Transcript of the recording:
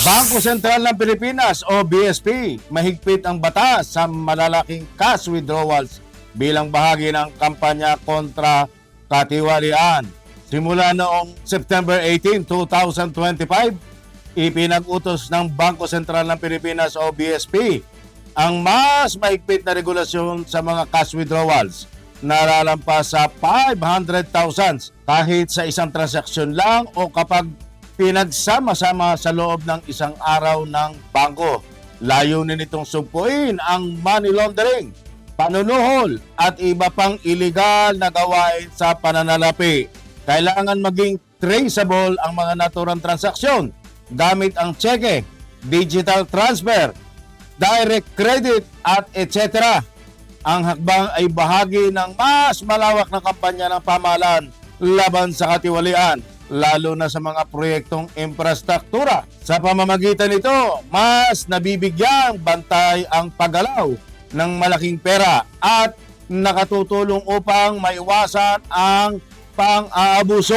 Bangko Sentral ng Pilipinas o BSP, mahigpit ang batas sa malalaking cash withdrawals bilang bahagi ng kampanya kontra katiwalian. Simula noong September 18, 2025, ipinag-utos ng Bangko Sentral ng Pilipinas o BSP ang mas mahigpit na regulasyon sa mga cash withdrawals na lalampas sa 500,000 kahit sa isang transaksyon lang o kapag pinagsama-sama sa loob ng isang araw ng bangko. Layunin nitong sumpuin ang money laundering, panunuhol at iba pang iligal na gawain sa pananalapi. Kailangan maging traceable ang mga naturang transaksyon gamit ang cheque, digital transfer, direct credit at etc. Ang hakbang ay bahagi ng mas malawak na kampanya ng pamahalaan laban sa katiwalian, lalo na sa mga proyektong infrastruktura. Sa pamamagitan nito, mas nabibigyang bantay ang paggalaw ng malaking pera at nakatutulong upang maiwasan ang pang-aabuso.